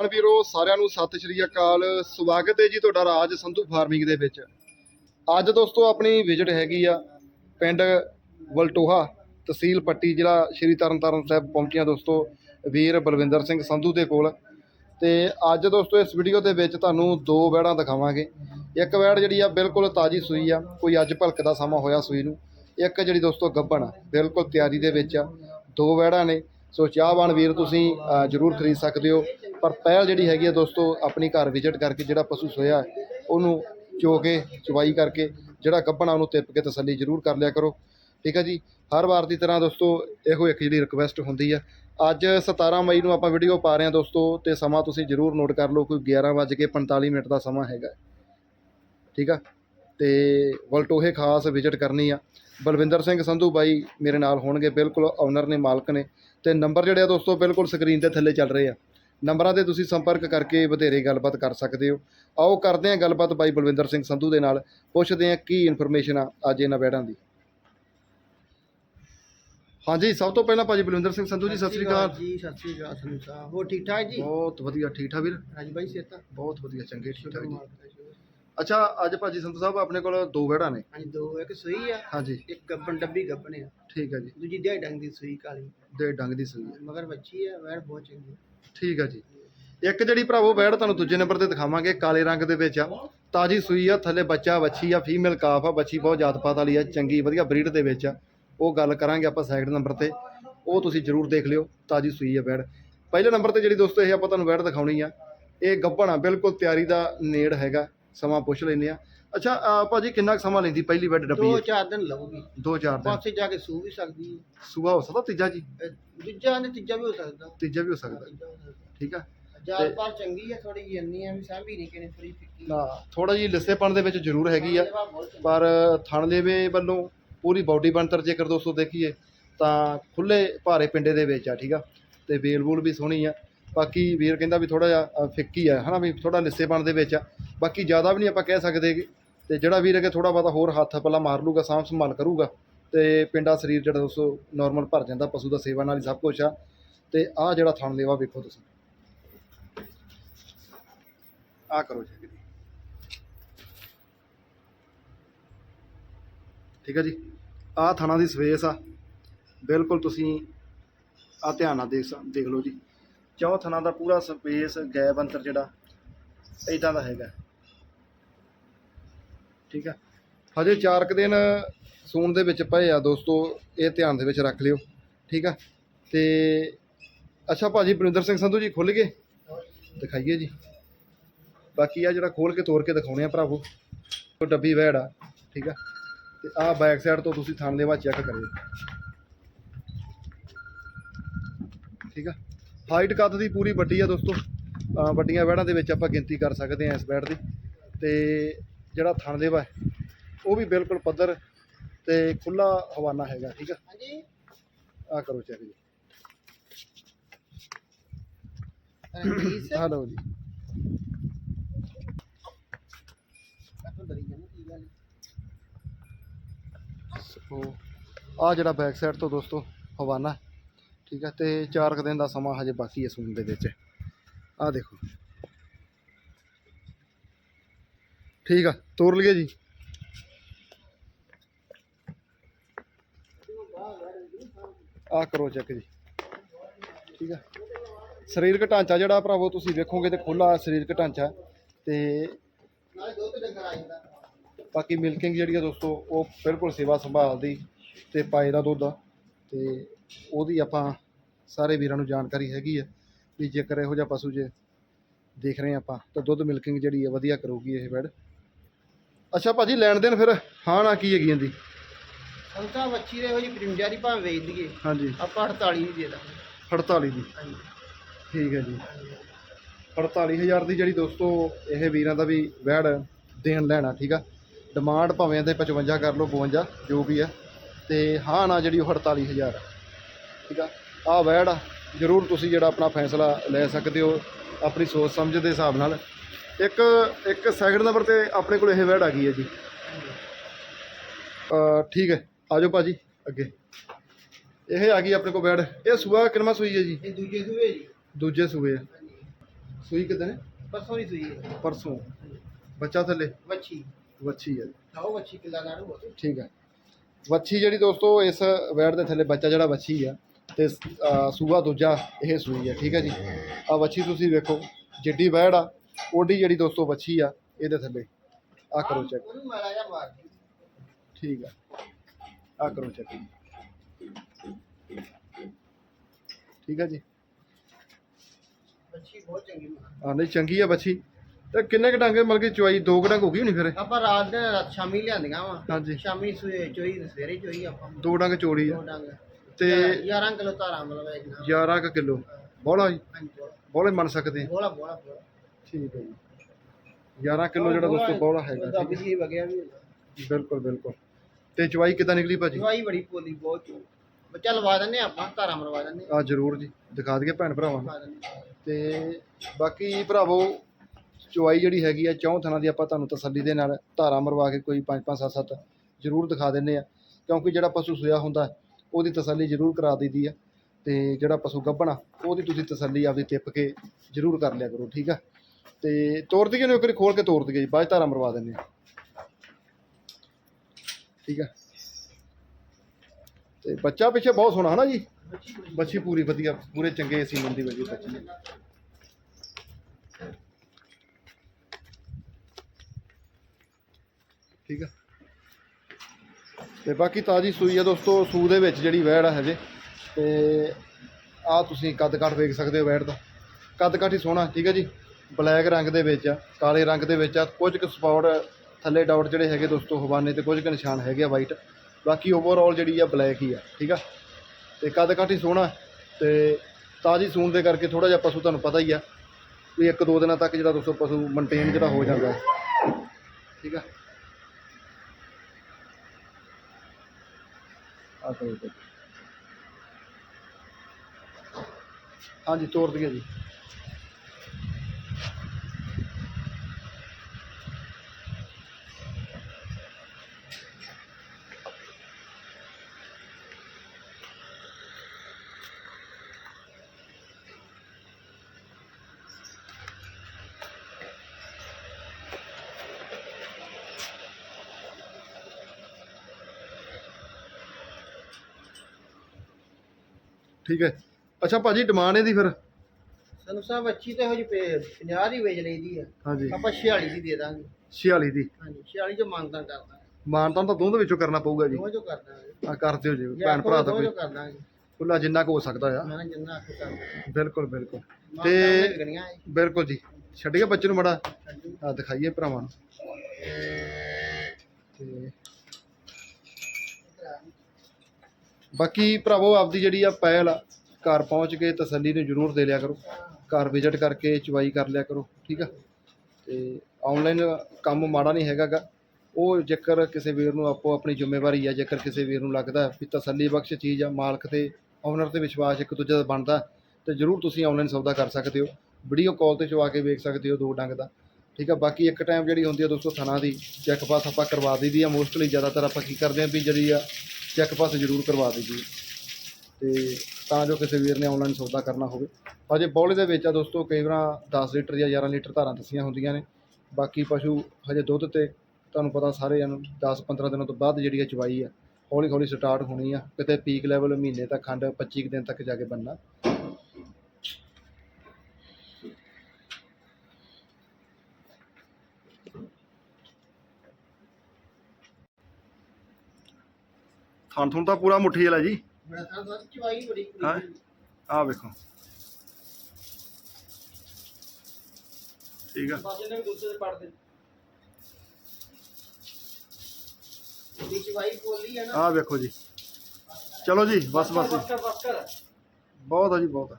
ਕਿਸਾਨ ਵੀਰੋ, ਸਾਰਿਆਂ ਨੂੰ ਸਤਿ ਸ਼੍ਰੀ ਅਕਾਲ। ਸਵਾਗਤ ਹੈ ਜੀ ਤੁਹਾਡਾ ਰਾਜ ਸੰਧੂ ਫਾਰਮਿੰਗ ਦੇ ਵਿੱਚ। ਅੱਜ ਦੋਸਤੋ, ਆਪਣੀ ਵਿਜ਼ਿਟ ਹੈਗੀ ਆ ਪਿੰਡ ਵਲਟੋਹਾ ਤਹਿਸੀਲ ਪੱਟੀ ਜ਼ਿਲ੍ਹਾ ਸ਼੍ਰੀ ਤਰਨਤਾਰਨ ਸਾਹਿਬ ਪਹੁੰਚਿਆ ਦੋਸਤੋ, ਵੀਰ ਬਲਵਿੰਦਰ ਸਿੰਘ ਸੰਧੂ ਦੇ ਕੋਲ। ਤੇ ਅੱਜ ਦੋਸਤੋ, ਇਸ ਵੀਡੀਓ ਦੇ ਵਿੱਚ ਤੁਹਾਨੂੰ ਦੋ ਵੈੜਾਂ ਦਿਖਾਵਾਂਗੇ। ਇੱਕ ਵੈੜ ਜਿਹੜੀ ਆ ਬਿਲਕੁਲ ਤਾਜ਼ੀ ਸੂਈ ਆ, ਕੋਈ ਅੱਜ ਭਲਕ ਦਾ ਸਮਾਂ ਹੋਇਆ ਸੂਈ ਨੂੰ। ਇੱਕ ਜਿਹੜੀ ਦੋਸਤੋ ਗੱਬਣ ਆ, ਬਿਲਕੁਲ ਤਿਆਰੀ ਦੇ ਵਿੱਚ ਆ। ਦੋ ਵੈੜਾਂ ਨੇ। ਸੋ ਚਾਹਵਾਨ ਵੀਰ ਤੁਸੀਂ ਜ਼ਰੂਰ ਖਰੀਦ ਸਕਦੇ ਹੋ। ਪਰ ਪਹਿਲ ਜਿਹੜੀ ਹੈਗੀ ਹੈ ਦੋਸਤੋ, ਆਪਣੀ ਘਰ ਵਿਜ਼ਿਟ ਕਰਕੇ ਜਿਹੜਾ ਪਸ਼ੂ ਸੋਇਆ, ਉਹਨੂੰ ਚੋ ਕੇ ਚਵਾਈ ਕਰਕੇ, ਜਿਹੜਾ ਗੱਭਣਾ ਉਹਨੂੰ ਤਿੱਪ ਕੇ ਤਸੱਲੀ ਜ਼ਰੂਰ ਕਰ ਲਿਆ ਕਰੋ। ਠੀਕ ਹੈ ਜੀ? ਹਰ ਵਾਰ ਦੀ ਤਰ੍ਹਾਂ ਦੋਸਤੋ, ਇਹੋ ਇੱਕ ਜਿਹੜੀ ਰਿਕਵੈਸਟ ਹੁੰਦੀ ਆ। ਅੱਜ 17 ਮਈ ਨੂੰ ਆਪਾਂ ਵੀਡੀਓ ਪਾ ਰਹੇ ਹਾਂ ਦੋਸਤੋ, ਤੇ ਸਮਾਂ ਤੁਸੀਂ ਜ਼ਰੂਰ ਨੋਟ ਕਰ ਲਓ, ਕੋਈ 11:45 ਮਿੰਟ ਦਾ ਸਮਾਂ ਹੈਗਾ। ਠੀਕ ਆ? ਤੇ ਵਲਟੋਹੇ ਖਾਸ ਵਿਜ਼ਿਟ ਕਰਨੀ ਆ। ਬਲਵਿੰਦਰ ਸਿੰਘ ਸੰਧੂ ਬਾਈ ਮੇਰੇ ਨਾਲ ਹੋਣਗੇ, ਬਿਲਕੁਲ ਓਨਰ ਨੇ, ਮਾਲਕ ਨੇ। ਤੇ ਨੰਬਰ ਜਿਹੜੇ ਆ ਦੋਸਤੋ ਬਿਲਕੁਲ ਸਕਰੀਨ ਦੇ ਥੱਲੇ ਚੱਲ ਰਹੇ ਆ। ਨੰਬਰਾਂ ਤੇ ਤੁਸੀਂ ਸੰਪਰਕ ਕਰਕੇ ਵਧੇਰੇ ਗੱਲਬਾਤ ਕਰ ਸਕਦੇ ਹੋ। ਆਓ ਕਰਦੇ ਹਾਂ ਗੱਲਬਾਤ ਬਾਈ ਬਲਵਿੰਦਰ ਸਿੰਘ ਸੰਧੂ ਦੇ ਨਾਲ। ਪੁੱਛਦੇ ਹਾਂ ਕੀ ਇਨਫੋਰਮੇਸ਼ਨ ਆ ਅੱਜ ਇਹਨਾਂ ਬੈੜਾਂ ਦੀ। ਹਾਂਜੀ ਸਭ ਤੋਂ ਪਹਿਲਾਂ ਭਾਜੀ ਬਲਵਿੰਦਰ ਸਿੰਘ ਸੰਧੂ ਜੀ ਸਤਿ ਸ੍ਰੀ ਅਕਾਲ। ਜੀ ਸਤਿ ਸ੍ਰੀ ਅਕਾਲ ਸੰਧੂ ਸਾਹਿਬ। ਹੋ ਠੀਕ ਠਾਕ ਜੀ? ਬਹੁਤ ਵਧੀਆ ਠੀਕ ਠਾਕ ਵੀਰ। ਹਾਂਜੀ ਬਾਈ ਸੇਤਾ ਬਹੁਤ ਵਧੀਆ ਚੰਗੇ ਠੀਕ ਠਾਕ ਜੀ। ਅੱਛਾ ਅੱਜ ਭਾਜੀ ਸੰਧੂ ਸਾਹਿਬ ਆਪਣੇ ਕੋਲ ਦੋ ਬੈੜਾਂ ਨੇ। ਹਾਂਜੀ ਦੋ ਇੱਕ ਸੂਈ ਆ ਹਾਂਜੀ। ਇੱਕ ਗੱਬਣ ਡੱਬੀ ਗੱਬਣ ਆ। ਠੀਕ ਹੈ ਜੀ। ਦੂਜੀ ਦਿਹਾੜੀ ਡੰਗ ਦੀ ਸੂਈ ਕਾਲੀ। ਦੇ ਡੰਗ ਦੀ ਸੂਈ ਮਗਰ ਬੱਚੀ ਆ ਵੈਰ ਬਹੁਤ ਚੰਗੀ ਆ। ਠੀਕ ਹੈ ਜੀ। ਇੱਕ ਜਿਹੜੀ ਭਰਾਵੋ ਬੈੜ ਤੁਹਾਨੂੰ ਦੂਜੇ ਨੰਬਰ ਤੇ ਦਿਖਾਵਾਂਗੇ ਕਾਲੇ ਰੰਗ ਦੇ ਵਿੱਚ ਆ। ਤਾਜੀ ਸੂਈ ਆ ਥੱਲੇ ਬੱਚਾ ਵੱਛੀ ਆ ਫੀਮੇਲ ਕਾਫ ਆ ਬੱਚੀ ਬਹੁਤ ਜਾਤ ਪਾਤ ਵਾਲੀ ਆ ਚੰਗੀ ਵਧੀਆ ਬਰੀਡ ਦੇ ਵਿੱਚ ਆ। ਉਹ ਗੱਲ ਕਰਾਂਗੇ ਆਪਾਂ ਸੈਕਿੰਡ ਨੰਬਰ ਤੇ। ਉਹ ਤੁਸੀਂ ਜਰੂਰ ਦੇਖ ਲਿਓ ਤਾਜੀ ਸੂਈ ਆ ਬੈੜ ਪਹਿਲੇ ਨੰਬਰ ਤੇ ਜਿਹੜੀ ਦੋਸਤੋ ਇਹ ਆਪਾਂ ਤੁਹਾਨੂੰ ਬੈੜ ਦਿਖਾਉਣੀ ਆ। ਇਹ ਗੱਭਣ ਆ ਬਿਲਕੁਲ ਤਿਆਰੀ ਦਾ ਨੇੜ ਹੈਗਾ। ਸਮਾਂ ਪੁੱਛ ਲੈਂਦੇ ਆ। ਅੱਛਾ ਅਹ ਭਾਜੀ ਕਿੰਨਾ ਕੁ ਸਮਾਂ ਲੈਂਦੀ ਪਹਿਲੀ ਬੈਡ ਡੱਬੀ ਦੋ ਚਾਰ ਦਿਨ ਲਊਗੀ। ਦੋ ਚਾਰ ਦਿਨ। ਪਾਸੇ ਜਾ ਕੇ ਸੂ ਵੀ ਸਕਦੀ ਹੈ। ਸੂਆ ਹੋ ਸਕਦਾ ਤੀਜਾ ਜੀ? ਇਹ ਦੂਜਾ ਨੇ ਤੀਜਾ ਵੀ ਹੋ ਸਕਦਾ। ਤੀਜਾ ਵੀ ਹੋ ਸਕਦਾ। ਤੀਜਾ ਹੋ ਸਕਦਾ ਠੀਕ ਆ। ਜਾਲ ਪਰ ਚੰਗੀ ਆ ਥੋੜੀ ਜਿਹੀ ਇੰਨੀ ਆ ਵੀ ਸਾਂਭੀ ਨਹੀਂ ਕਿਨੇ ਫਰੀ ਫਿੱਕੀ। ਨਾ ਥੋੜਾ ਜੀ ਲਿੱਸੇਪਣ ਦੇ ਵਿੱਚ ਜ਼ਰੂਰ ਹੈਗੀ ਆ। ਪਰ ਥਣ ਲੇਵੇ ਵੱਲੋਂ ਪੂਰੀ ਬਾਡੀ ਬਣਤਰ ਜੇਕਰ ਦੋਸਤੋ ਦੇਖੀਏ ਤਾਂ ਖੁੱਲੇ ਭਾਰੇ ਪਿੰਡੇ ਦੇ ਵਿੱਚ ਆ ਠੀਕ ਆ। ਤੇ ਵੇਲ ਵੂਲ ਵੀ ਸੋਹਣੀ ਆ। ਬਾਕੀ ਵੀਰ ਕਹਿੰਦਾ ਵੀ ਥੋੜਾ ਜਿਹਾ ਫਿੱਕੀ ਆ, ਹਨਾ ਵੀ ਥੋੜਾ ਲਿੱਸੇਪਣ ਦੇ ਵਿੱਚ ਆ। ਬਾਕੀ ਜ਼ਿਆਦਾ ਵੀ ਨਹੀਂ ਆਪਾਂ ਕਹਿ ਸਕਦੇ ਗੇ। ਤੇ ਜਿਹੜਾ ਵੀਰ ਅਗੇ ਥੋੜਾ ਬਹੁਤਾ ਹੋਰ ਹੱਥ ਪੱਲਾ ਮਾਰ ਲੂਗਾ, ਸਾਂਭ ਸੰਭਾਲ ਕਰੂਗਾ ਤੇ ਪਿੰਡਾ ਸਰੀਰ ਜਿਹੜਾ ਦੋਸਤੋ ਨਾਰਮਲ ਭਰ ਜਾਂਦਾ, ਪਸ਼ੂ ਦਾ ਸੇਵਾ ਨਾਲ ਹੀ ਸਭ ਕੁਝ ਆ। ਤੇ ਆਹ ਜਿਹੜਾ ਥਣ ਲੇਵਾ ਵੇਖੋ ਤੁਸੀਂ। ਆ ਕਰੋ ਜੀ। ਠੀਕ ਹੈ ਜੀ। ਆਹ ਥਣਾ ਦੀ ਸਪੇਸ ਆ। ਬਿਲਕੁਲ ਤੁਸੀਂ ਆ ਧਿਆਨ ਨਾਲ ਦੇਖ ਦੇਖ ਲਓ ਜੀ। ਚੌਂ ਥਣਾ ਦਾ ਪੂਰਾ ਸਪੇਸ ਗੈਪ ਅੰਤਰ ਜਿਹੜਾ ਇਦਾਂ ਦਾ ਹੈਗਾ। ਠੀਕ ਆ? ਹਜੇ 4 ਕੁ ਦਿਨ ਸੂਣ ਦੇ ਵਿੱਚ ਪਏ ਆ ਦੋਸਤੋ, ਇਹ ਧਿਆਨ ਦੇ ਵਿੱਚ ਰੱਖ ਲਿਓ। ਠੀਕ ਆ? ਤੇ ਅੱਛਾ ਭਾਜੀ ਬਰਿੰਦਰ ਸਿੰਘ ਸੰਧੂ ਜੀ ਖੁੱਲ ਗਏ? ਦਿਖਾਈਏ ਜੀ। ਬਾਕੀ ਆ ਜਿਹੜਾ ਖੋਲ ਕੇ ਤੋੜ ਕੇ ਦਿਖਾਉਣੇ ਆ ਭਰਾਵੋ। ਉਹ ਡੱਬੀ ਵੈੜ ਆ, ਠੀਕ ਆ? ਤੇ ਆਹ ਬੈਕ ਸਾਈਡ ਤੋਂ ਤੁਸੀਂ ਥਣ ਲੇਵਾ ਚੈੱਕ ਕਰਿਓ। ਠੀਕ ਆ? ਹਾਈਟ ਕੱਦ ਦੀ ਪੂਰੀ ਵੱਡੀ ਆ ਦੋਸਤੋ। ਵੱਡੀਆਂ ਵੈੜਾਂ ਦੇ ਵਿੱਚ ਆਪਾਂ ਗਿਣਤੀ ਕਰ ਸਕਦੇ ਆ ਇਸ ਬੈੜ ਦੀ। ਤੇ ਜਿਹੜਾ ਥਣ ਦੇ ਵਾ ਹੈ, ਉਹ ਵੀ ਬਿਲਕੁਲ ਪੱਧਰ ਤੇ ਖੁੱਲਾ ਹਵਾਨਾ ਹੈਗਾ ਠੀਕ ਆ? ਹਾਂਜੀ। ਆ ਕਰੋ ਚੈੱਕ ਜੀ। ਲਓ ਜੀ। ਸੋ ਆ ਜਿਹੜਾ ਬੈਕ ਸਾਈਡ ਤੋਂ ਦੋਸਤੋ ਹਵਾਨਾ ਹੈ, ਠੀਕ ਹੈ ਤੇ 4 ਦਿਨ ਦਾ ਸਮਾਂ ਹਜੇ ਬਾਕੀ ਹੈ ਸੂਣ ਦੇ ਵਿੱਚ। ਆ ਦੇਖੋ। ਠੀਕ ਆ, ਤੋਰ ਲਈਏ ਜੀ। ਆ ਕਰੋ ਚੈੱਕ ਜੀ। ਠੀਕ ਆ। ਸਰੀਰਕ ਢਾਂਚਾ ਜਿਹੜਾ ਭਰਾਵੋ, ਤੁਸੀਂ ਵੇਖੋਗੇ ਤੇ ਖੁੱਲਾ ਸਰੀਰਕ ਢਾਂਚਾ। ਹੈ ਤੇ ਬਾਕੀ ਮਿਲਕਿੰਗ ਜਿਹੜੀ ਆ ਦੋਸਤੋ, ਉਹ ਬਿਲਕੁਲ ਸੇਵਾ ਸੰਭਾਲ ਦੀ ਤੇ ਪਾਏ ਦਾ ਦੁੱਧ ਆ। ਤੇ ਉਹਦੀ ਆਪਾਂ ਸਾਰੇ ਵੀਰਾਂ ਨੂੰ ਜਾਣਕਾਰੀ ਹੈਗੀ ਆ ਵੀ ਜੇਕਰ ਇਹੋ ਜਿਹਾ ਪਸ਼ੂ ਜੇ ਦੇਖ ਰਹੇ ਆਪਾਂ ਤਾਂ ਦੁੱਧ ਮਿਲਕਿੰਗ ਜਿਹੜੀ ਆ ਵਧੀਆ ਕਰੂਗੀ ਇਹ ਬੈਡ। ਅੱਛਾ ਭਾਜੀ ਲੈਣ ਦੇਣ ਫਿਰ ਹਾਂ ਨਾ ਕੀ ਹੈਗੀ ਇਹਦੀ? ਤਾਂ ਬੱਚੀ ਦੇ ਹੋ ਜੀ 55 ਦੀ ਭਾਵੇਂ ਵੇਚ ਦਈਏ। ਹਾਂਜੀ। ਆਪਾਂ 48 ਦੀ ਦੇ ਦਾਂਗੇ। 48 ਦੀ? ਹਾਂਜੀ। ਠੀਕ ਹੈ ਜੀ। 48000 ਦੀ ਜਿਹੜੀ ਦੋਸਤੋ ਇਹ ਵੀਰਾਂ ਦਾ ਵੀ ਬੈਡ ਦੇਣ ਲੈਣਾ ਠੀਕ ਆ? ਡਿਮਾਂਡ ਭਾਵੇਂ ਇਹਦੇ 55 ਕਰ ਲਓ 52 ਜੋ ਵੀ ਆ। ਤੇ ਹਾਂ ਨਾ ਜਿਹੜੀ ਉਹ 48000 ਆ। ਠੀਕ ਆ? ਆ ਬੈਡ ਆ। ਜ਼ਰੂਰ ਤੁਸੀਂ ਜਿਹੜਾ ਆਪਣਾ ਫੈਸਲਾ ਲੈ ਸਕਦੇ ਹੋ ਆਪਣੀ ਸੋਚ ਸਮਝ ਦੇ ਹਿਸਾਬ ਨਾਲ। ਇੱਕ ਇੱਕ ਸੈਕਿੰਡ ਨੰਬਰ ਤੇ ਆਪਣੇ ਕੋਲ ਇਹ ਬੈਡ ਆ ਗਈ ਹੈ ਜੀ। ਅ, ਠੀਕ ਹੈ ਆਜੋ ਭਾਜੀ ਅੱਗੇ। ਇਹ ਆ ਗਈ ਆਪਣੇ ਕੋਲ ਬੈਡ ਇਹ ਸੂਆ ਕਿੰਨਵਾਂ ਸੂਈ ਹੈ ਜੀ? ਇਹ ਦੂਜੇ ਸੂਏ ਜੀ। ਦੂਜੇ ਸੂਏ ਆ। ਸੂਈ ਕਿਤੇ ਨੇ ਪਰਸੋਂ ਦੀ ਸੂਈ ਹੈ। ਪਰਸੋਂ। ਬੱਚਾ ਥੱਲੇ? ਵੱਛੀ। ਵੱਛੀ ਹੈ। ਆਓ ਵੱਛੀ ਕਿੱਲਾ ਹੋ ਠੀਕ ਹੈ। ਵੱਛੀ ਜਿਹੜੀ ਦੋਸਤੋ ਇਸ ਵੈੜ ਦੇ ਥੱਲੇ ਬੱਚਾ ਜਿਹੜਾ ਵੱਛੀ ਆ ਤੇ ਸੂਆ ਦੂਜਾ ਇਹ ਸੂਈ ਆ ਠੀਕ ਹੈ ਜੀ? ਆ ਵੱਛੀ ਤੁਸੀਂ ਵੇਖੋ ਜਿੱਡੀ ਵੈੜ ਆ ਓਡੀ ਜਿਹੜੀ ਦੋਸਤੋ ਵੱਛੀ ਆ ਇਹਦੇ ਥੱਲੇ। ਆ ਕਰੋ ਚੈੱਕ ਦੇ ਠੀਕ ਆ। ਆ ਕਰੋ ਚੈੱਕ ਠੀਕ ਹੈ ਜੀ? ਵੱਛੀ ਬਹੁਤ ਚੰਗੀ ਆ। ਨਹੀਂ ਚੰਗੀ ਆ ਵੱਛੀ। ਤੇ ਕਿੰਨੇ ਕ ਡਾਂਗੇ ਮਤਲਬ ਕਿ ਚੁਆਈ ਦੋ ਕ ਡੰਗ ਹੋ ਗਈ ਹੋਣੀ ਫਿਰ? ਆਪਾਂ ਰਾਤ ਦੇ ਰਾਤ ਸ਼ਾਮੀ ਲਿਆਂਦੀਆਂ ਵਾ। ਹਾਂਜੀ। ਸ਼ਾਮੀ ਸੂਏ ਚੋਈ ਤੇ ਸਵੇਰੇ ਚੋਈ ਆਪਾਂ। ਦੋ ਡੰਗ ਚੋੜੀ ਦੋ ਆ ਡੰਗ। ਤੇ 11 ਕਿਲੋ ਧਾਰਾ ਮਤਲਬ ਇੱਕ ਨਾ। 11 ਕ ਕਿਲੋ। ਬੋਲਾ ਜੀ? ਬੋਲੇ ਮੰਨ ਸਕਦੇ? ਬੋਲਾ ਬੋਲਾ ਠੀਕ ਹੈ ਜੀ। 11 ਕਿਲੋ ਜਿਹੜਾ ਦੋਸਤੋ ਬੋਲਾ ਹੈਗਾ ਠੀਕ ਹੈ। ਵਗਿਆ ਵੀ। ਬਿਲਕੁਲ ਬਿਲਕੁਲ। ਤੇ ਚਵਾਈ ਕਿੱਦਾਂ ਨਿਕਲੀ ਭਾਜੀ? ਦਵਾਈ ਬੜੀ ਪੋਲੀ ਬਹੁਤ ਚੋ। ਬੱਚਾ ਲਵਾ ਦਿੰਨੇ ਆਪਾਂ ਧਾਰਾ ਮਰਵਾ ਦਿੰਨੇ ਆ ਜਰੂਰ ਜੀ ਦਿਖਾ ਦਈਏ ਭੈਣ ਭਰਾਵਾਂ ਨੂੰ। ਤੇ ਬਾਕੀ ਭਰਾਵੋ ਚਵਾਈ ਜਿਹੜੀ ਹੈਗੀ ਆ ਚੌਂ ਥਾਂ ਦੀ ਆਪਾਂ ਤੁਹਾਨੂੰ ਤਸੱਲੀ ਦੇ ਨਾਲ ਧਾਰਾ ਮਰਵਾ ਕੇ ਕੋਈ 5 5 7 7 ਜਰੂਰ ਦਿਖਾ ਦਿੰਨੇ ਆ ਕਿਉਂਕਿ ਜਿਹੜਾ ਪਸ਼ੂ ਸੂਇਆ ਹੁੰਦਾ ਉਹਦੀ ਤਸੱਲੀ ਜਰੂਰ ਕਰਾ ਦਈਦੀ ਆ ਤੇ ਜਿਹੜਾ ਪਸ਼ੂ ਗੱਭਣਾ ਉਹਦੀ ਤੁਸੀਂ ਤਸੱਲੀ ਆਪਦੀ ਟਿੱਪ ਕੇ ਜਰੂਰ ਕਰ ਲਿਆ ਕਰੋ, ਠੀਕ ਆ? ਤੇ ਤੋਰ ਦਈਏ ਨੂੰ ਇੱਕ ਵਾਰੀ ਖੋਲ ਕੇ ਤੋਰ ਦਈਏ ਜੀ, ਬਾਅਦ 'ਚ ਧਾਰਾ ਮਰਵਾ ਦਿੰਦੇ ਆ। ਠੀਕ ਆ? ਤੇ ਬੱਚਾ ਪਿੱਛੇ ਬਹੁਤ ਸੋਹਣਾ, ਹਨਾ ਜੀ? ਬੱਚੀ ਪੂਰੀ ਵਧੀਆ, ਪੂਰੇ ਚੰਗੇ ਸੀਮਨ ਦੀ ਵਜੀ ਬੱਚੀ ਠੀਕ ਆ ਤੇ ਬਾਕੀ ਤਾਜੀ ਸੂਈ ਆ ਦੋਸਤੋ ਸੂ ਦੇ ਵਿੱਚ ਜਿਹੜੀ ਵੈੜ ਆ ਹਜੇ, ਤੇ ਆ ਤੁਸੀਂ ਕੱਦ ਕੱਟ ਵੇਖ ਸਕਦੇ ਹੋ ਵੈੜ ਦਾ। ਕੱਦ ਕੱਟ ਹੀ ਸੋਹਣਾ, ਠੀਕ ਹੈ ਜੀ? ਬਲੈਕ ਰੰਗ ਦੇ ਵਿੱਚ ਆ, ਕਾਲੇ ਰੰਗ ਦੇ ਵਿੱਚ ਆ, ਕੁਝ ਕੁ ਸਪੌਟ ਥੱਲੇ ਡਾਊਟ ਜਿਹੜੇ ਹੈਗੇ ਦੋਸਤੋ, ਹਵਾਨੇ ਤੇ ਕੁਝ ਕੁ ਨਿਸ਼ਾਨ ਹੈਗੇ ਆ ਵਾਈਟ ਬਾਕੀ ਓਵਰਆਲ ਜਿਹੜੀ ਆ ਬਲੈਕ ਹੀ ਆ, ਠੀਕ ਆ? ਤੇ ਕੱਦ ਕੱਟ ਹੀ ਸੋਹਣਾ, ਤੇ ਤਾਜੀ ਸੂਣ ਦੇ ਕਰਕੇ ਥੋੜਾ ਜਿਹਾ ਪਸ਼ੂ ਤੁਹਾਨੂੰ ਪਤਾ ਹੀ ਆ, ਵੀ ਇੱਕ ਦੋ ਦਿਨਾਂ ਤੱਕ ਜਿਹੜਾ ਦੋਸਤੋ ਪਸ਼ੂ ਮੇਨਟੇਨ ਜਿਹੜਾ ਹੋ ਜਾਂਦਾ ਠੀਕ ਆ? ਆ ਕਰੋ ਜੀ। ਹਾਂਜੀ ਤੋੜ ਦਈਏ ਜੀ ਠੀਕ ਹੈ। ਅੱਛਾ ਭਾਜੀ ਡਿਮਾਂਡ ਇਹਦੀ ਫਿਰ? ਸਾਨੂੰ ਸਾ ਬੱਚੀ ਤੇ ਹੋ ਜੀ 50 ਦੀ ਵੇਚ ਲਈਦੀ ਆ। ਹਾਂਜੀ। ਆਪਾਂ 46 ਦੀ ਦੇ ਦਾਂਗੇ। 46 ਦੀ? ਹਾਂਜੀ 46 ਚ ਮੰਗਦਾ ਕਰਦਾ ਮਾਨਤਾਂ ਤਾਂ ਦੋਵਾਂ ਦੇ ਵਿੱਚੋਂ ਕਰਨਾ ਪਊਗਾ ਜੀ। ਦੋ ਜੋ ਕਰਦਾ ਆ ਕਰ ਦਿਓ ਜੀ ਭੈਣ ਭਰਾ ਦੋ ਕੋਈ ਜੋ ਕਰ ਦਾਂਗੇ। ਖੁੱਲਾ ਜਿੰਨਾ ਕੁ ਹੋ ਸਕਦਾ ਆ। ਮੈਂ ਜਿੰਨਾ ਆਖੇ ਕਰ ਬਿਲਕੁਲ ਬਿਲਕੁਲ। ਤੇ ਤੇ। ਬਿਲਕੁਲ ਜੀ। ਛੱਡੀਏ ਬੱਚੇ ਨੂੰ ਮੜਾ। ਆ ਦਿਖਾਈਏ ਭਰਾਵਾਂ ਨੂੰ। ਤੇ ਬਾਕੀ ਭਰਾਵੋ, ਆਪਦੀ ਜਿਹੜੀ ਆ ਪਹਿਲ ਆ, ਘਰ ਪਹੁੰਚ ਕੇ ਤਸੱਲੀ ਨੂੰ ਜ਼ਰੂਰ ਦੇ ਲਿਆ ਕਰੋ। ਘਰ ਵਿਜ਼ਿਟ ਕਰਕੇ ਚਵਾਈ ਕਰ ਲਿਆ ਕਰੋ, ਠੀਕ ਆ? ਤੇ ਆਨਲਾਈਨ ਕੰਮ ਮਾੜਾ ਨਹੀਂ ਹੈਗਾਗਾ ਉਹ ਜੇਕਰ ਕਿਸੇ ਵੀਰ ਨੂੰ ਆਪੋ ਆਪਣੀ ਜ਼ਿੰਮੇਵਾਰੀ ਆ, ਜੇਕਰ ਕਿਸੇ ਵੀਰ ਨੂੰ ਲੱਗਦਾ ਵੀ ਤਸੱਲੀ ਬਖਸ਼ ਚੀਜ਼ ਆ, ਮਾਲਕ ਤੇ ਓਨਰ ਤੇ ਵਿਸ਼ਵਾਸ ਇੱਕ ਦੂਜੇ ਦਾ ਬਣਦਾ, ਤੇ ਜ਼ਰੂਰ ਤੁਸੀਂ ਆਨਲਾਈਨ ਸੌਦਾ ਕਰ ਸਕਦੇ ਹੋ। ਵੀਡੀਓ ਕਾਲ ਤੇ ਚਵਾ ਕੇ ਵੇਖ ਸਕਦੇ ਹੋ ਦੋ ਡੰਗ ਦਾ, ਠੀਕ ਆ? ਬਾਕੀ ਇੱਕ ਟਾਈਮ ਜਿਹੜੀ ਹੁੰਦੀ ਆ ਦੋਸਤੋ ਥਣਾ ਦੀ ਚੈੱਕ ਪਾਸ ਆਪਾਂ ਕਰਵਾ ਦਈਦੀ ਆ। ਮੋਸਟਲੀ ਜ਼ਿਆਦਾਤਰ ਆਪਾਂ ਕੀ ਕਰਦੇ ਆ ਵੀ ਜਿਹੜੀ ਆ ਚੈੱਕ ਪਾਸ ਜ਼ਰੂਰ ਕਰਵਾ ਦਈਦੀ ਆ। ਤੇ ਤਾਂ ਜੋ ਕਿਸੇ ਵੀਰ ਨੇ ਆਨਲਾਈਨ ਸੌਦਾ ਕਰਨਾ ਹੋਵੇ। ਅਜੇ ਬੌਲੇ ਦੇ ਵਿੱਚ ਆ ਦੋਸਤੋ, ਕਈ ਵਾਰ 10 ਲੀਟਰ ਜਾਂ 11 ਲੀਟਰ ਧਾਰਾਂ ਦਸੀਆਂ ਹੁੰਦੀਆਂ ਨੇ। ਬਾਕੀ ਪਸ਼ੂ ਹਜੇ ਦੁੱਧ ਤੇ ਤੁਹਾਨੂੰ ਪਤਾ ਸਾਰੇ ਨੂੰ 10-15 ਦਿਨਾਂ ਤੋਂ ਬਾਅਦ ਜਿਹੜੀ ਆ ਚਵਾਈ ਆ ਹੌਲੀ ਹੌਲੀ ਸਟਾਰਟ ਹੋਣੀ ਆ। ਕਿਤੇ ਪੀਕ ਲੈਵਲ ਮਹੀਨੇ ਤੱਕ, ਖੰਡ 25 ਕੁ ਦਿਨ ਤੱਕ ਜਾ ਕੇ ਬਣਨਾ। ਥਣ ਥਣ ਤਾਂ ਪੂਰਾ ਮੁੱਠੀ ਵਾਲਾ ਜੀ। ਬੜਾ ਸਾਰਾ ਸਾਰਾ ਚਵਾਈ ਬੜੀ ਕੁੜੀ ਹਾਂ। ਆਹ ਵੇਖੋ। ਠੀਕ ਆ। ਬਸ ਇਹਨੇ ਵੀ ਦੂਸਰੇ ਦੇ ਪੜਦੇ ਦੀ। ਚਵਾਈ ਬੋਲੀ ਹੈ ਨਾ। ਆਹ ਵੇਖੋ ਜੀ। ਚਲੋ ਜੀ ਬਸ ਬਸ ਬਹੁਤ ਆ ਜੀ ਬਹੁਤ ਆ।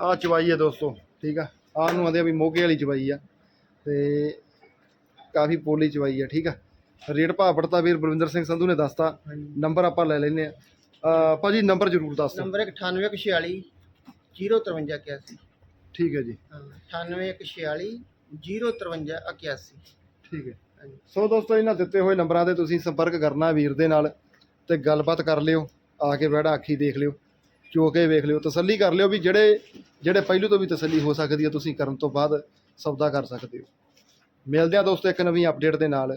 ਆਹ ਚਵਾਈ ਹੈ ਦੋਸਤੋ ਠੀਕ ਆ। ਆਹ ਨੂੰ ਆਂਦੇ ਆ ਵੀ ਮੋਗੇ ਵਾਲੀ ਚਵਾਈ ਆ। ਤੇ ਕਾਫੀ ਪੋਲੀ ਚਵਾਈ ਆ ਠੀਕ ਆ। ਰੇਟ ਭਾਅ ਪੜਤਾ ਵੀਰ ਬਲਵਿੰਦਰ ਸਿੰਘ ਸੰਧੂ ਨੇ ਦੱਸਤਾ। ਨੰਬਰ ਆਪਾਂ ਲੈ ਲੈਨੇ ਆ ਭਾਜੀ ਨੰਬਰ ਜ਼ਰੂਰ ਦੱਸ ਦਿਓ। ਨੰਬਰ 9846 05381 ਠੀਕ ਹੈ ਜੀ। ਹਾਂ 9846 05381 ਠੀਕ ਹੈ। ਸੋ ਦੋਸਤੋ ਇਹਨਾਂ ਦਿੱਤੇ ਹੋਏ ਨੰਬਰਾਂ ਤੇ ਤੁਸੀਂ ਸੰਪਰਕ ਕਰਨਾ ਵੀਰ ਦੇ ਨਾਲ ਤੇ ਗੱਲਬਾਤ ਕਰ ਲਿਓ ਆ ਕੇ ਬੈੜਾ ਅੱਖੀ ਦੇਖ ਲਿਓ ਚੋ ਕੇ ਵੇਖ ਲਿਓ ਤਸੱਲੀ ਕਰ ਲਿਓ ਵੀ ਜਿਹੜੇ ਜਿਹੜੇ ਪਹਿਲੂ ਤੋਂ ਵੀ ਤਸੱਲੀ ਹੋ ਸਕਦੀ ਹੈ ਤੁਸੀਂ ਕਰਨ ਤੋਂ ਬਾਅਦ ਸੌਦਾ ਕਰ ਸਕਦੇ ਹੋ। ਮਿਲਦੇ ਆ ਦੋਸਤੋ ਇੱਕ ਨਵੀਂ ਅਪਡੇਟ ਦੇ ਨਾਲ।